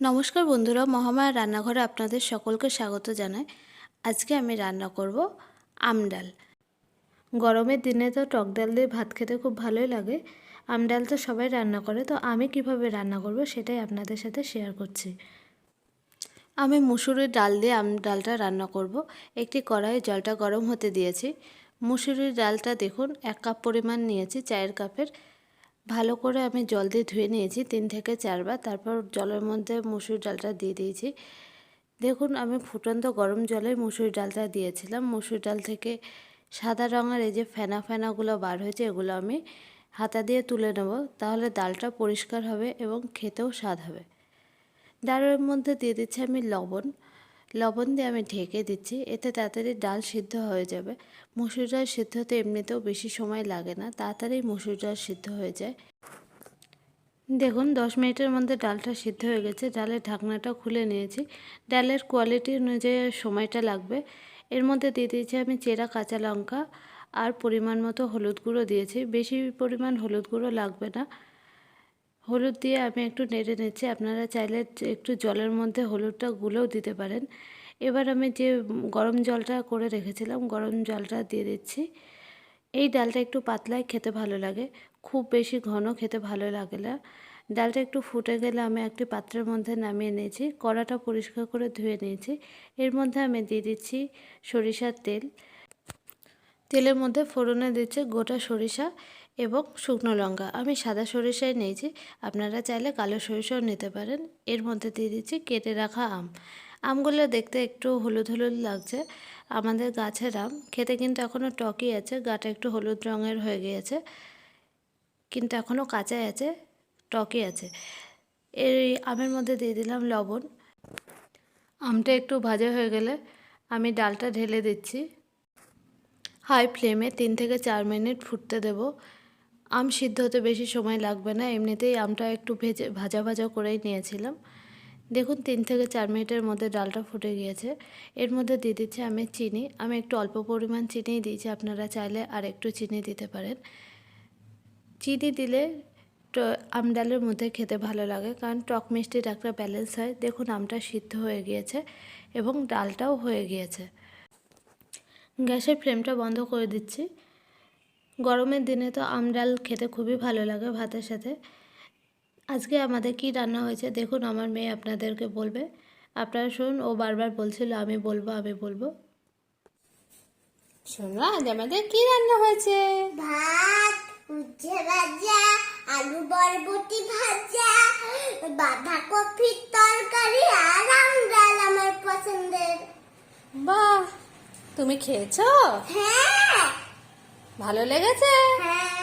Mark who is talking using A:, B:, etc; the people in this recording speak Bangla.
A: নমস্কার বন্ধুরা মহামায়া রান্নাঘরে আপনাদের সকলকে স্বাগত জানাই। আজকে আমি রান্না করব আম ডাল। গরমের দিনে তো টক ডাল দিয়ে ভাত খেতে খুব ভালোই লাগে। আম ডাল তো সবাই রান্না করে, তো আমি কীভাবে রান্না করব সেটাই আপনাদের সাথে শেয়ার করছি। আমি মুসুরির ডাল দিয়ে আম ডালটা রান্না করব। একটি কড়াইয়ে জলটা গরম হতে দিয়েছি। মুসুরির ডালটা দেখুন, এক কাপ পরিমাণ নিয়েছি চায়ের কাপের। ভালো করে আমি জল দিয়ে ধুয়ে নিয়েছি, তিন থেকে চারবার। তারপর জলের মধ্যে মুসুর ডালটা দিয়ে দিয়েছি। দেখুন, আমি ফুটন্ত গরম জলে মুসুর ডালটা দিয়েছিলাম। মুসুর ডাল থেকে সাদা রঙের এই যে ফেনা ফেনাগুলো বার হয়েছে, এগুলো আমি হাতা দিয়ে তুলে নেব। তাহলে ডালটা পরিষ্কার হবে এবং খেতেও স্বাদ হবে। ডালের মধ্যে দিয়ে দিচ্ছি আমি লবণ। লবণ দিয়ে আমি ঢেকে দিচ্ছি, এতে তাড়াতাড়ি ডাল সিদ্ধ হয়ে যাবে। মুসুর ডাল সিদ্ধ হতে এমনিতেও বেশি সময় লাগে না, তাড়াতাড়ি মুসুর ডাল সিদ্ধ হয়ে যায়। দেখুন, দশ মিনিটের মধ্যে ডালটা সিদ্ধ হয়ে গেছে, ডালের ঢাকনাটা খুলে নিয়েছি। ডালের কোয়ালিটি অনুযায়ী সময়টা লাগবে। এর মধ্যে দিয়ে দিয়েছি আমি চেরা কাঁচা লঙ্কা, আর পরিমাণ মতো হলুদ গুঁড়ো দিয়েছি। বেশি পরিমাণ হলুদ গুঁড়ো লাগবে না। হলুদ দিয়ে আমি একটু নেড়ে নিচ্ছি। আপনারা চাইলে একটু জলের মধ্যে হলুদটা গুলেও দিতে পারেন। এবার আমি যে গরম জলটা করে রেখেছিলাম, গরম জলটা দিয়ে দিচ্ছি। এই ডালটা একটু পাতলায় খেতে ভালো লাগে। খুব বেশি ঘন খেতে ভালো লাগে না। ডালটা একটু ফুটে গেলে আমি একটি পাত্রের মধ্যে নামিয়ে নিয়েছি। কড়াটা পরিষ্কার করে ধুয়ে নিয়েছি। এর মধ্যে আমি দিয়ে দিচ্ছি সরিষার তেল। তেলের মধ্যে ফোড়নে দিচ্ছে গোটা সরিষা। এবং শুকনো লঙ্কা। আমি সাদা সরিষাই নিয়েছি। আপনারা চাইলে কালো সরিষাও নিতে পারেন। এর মধ্যে দিয়ে দিচ্ছি কেটে রাখা আম। আমগুলো দেখতে একটু হলুদ হলুদ লাগছে। আমাদের গাছের আম। খেতে কিন্তু এখনও টকই আছে। গাটা একটু হলুদ রঙের হয়ে গিয়েছে। কিন্তু এখনও কাঁচাই আছে, টকই আছে। এই আমের মধ্যে দিয়ে দিলাম লবণ। আমটা একটু ভাজা হয়ে গেলে আমি ডালটা ঢেলে দিচ্ছি। হাই ফ্লেমে তিন থেকে চার মিনিট ফুটতে দেব। আম সিদ্ধ হতে বেশি সময় লাগবে না, এমনিতেই আমটা একটু ভেজে, ভাজা ভাজা করেই নিয়েছিলাম। দেখুন, তিন থেকে চার মিনিটের মধ্যে ডালটা ফুটে গিয়েছে। এর মধ্যে দিয়ে দিচ্ছি আমি চিনি। আমি একটু অল্প পরিমাণ চিনিই দিয়েছি, আপনারা চাইলে আর একটু চিনি দিতে পারেন। চিনি দিলে আম ডালের মধ্যে খেতে ভালো লাগে, কারণ টক মিষ্টির একটা ব্যালেন্স হয়। দেখুন, আমটা সিদ্ধ হয়ে গিয়েছে এবং ডালটাও হয়ে গিয়েছে। গ্যাসের ফ্লেমটা বন্ধ করে দিচ্ছি। গরমের দিনে তো আম ডাল খেতে খুবই ভালো লাগে ভাতের সাথে। আজকে আমাদের কি রান্না হয়েছে দেখুন আমার মেয়ে আপনাদেরকে বলবে। আপনারা শুনুন ও বারবার বলছিল আমি বলব আমি বলব।
B: শোনো আজ আমাদের কি রান্না হয়েছে?
C: ভাত উচ্ছে ভাজা আলু বরবটি ভাজা বাঁধাকপির তরকারি আর আম ডাল আমার পছন্দের।
B: বাহ তুমি খেয়েছো?
C: হ্যাঁ।
B: ভালো লেগেছে?
C: হ্যাঁ।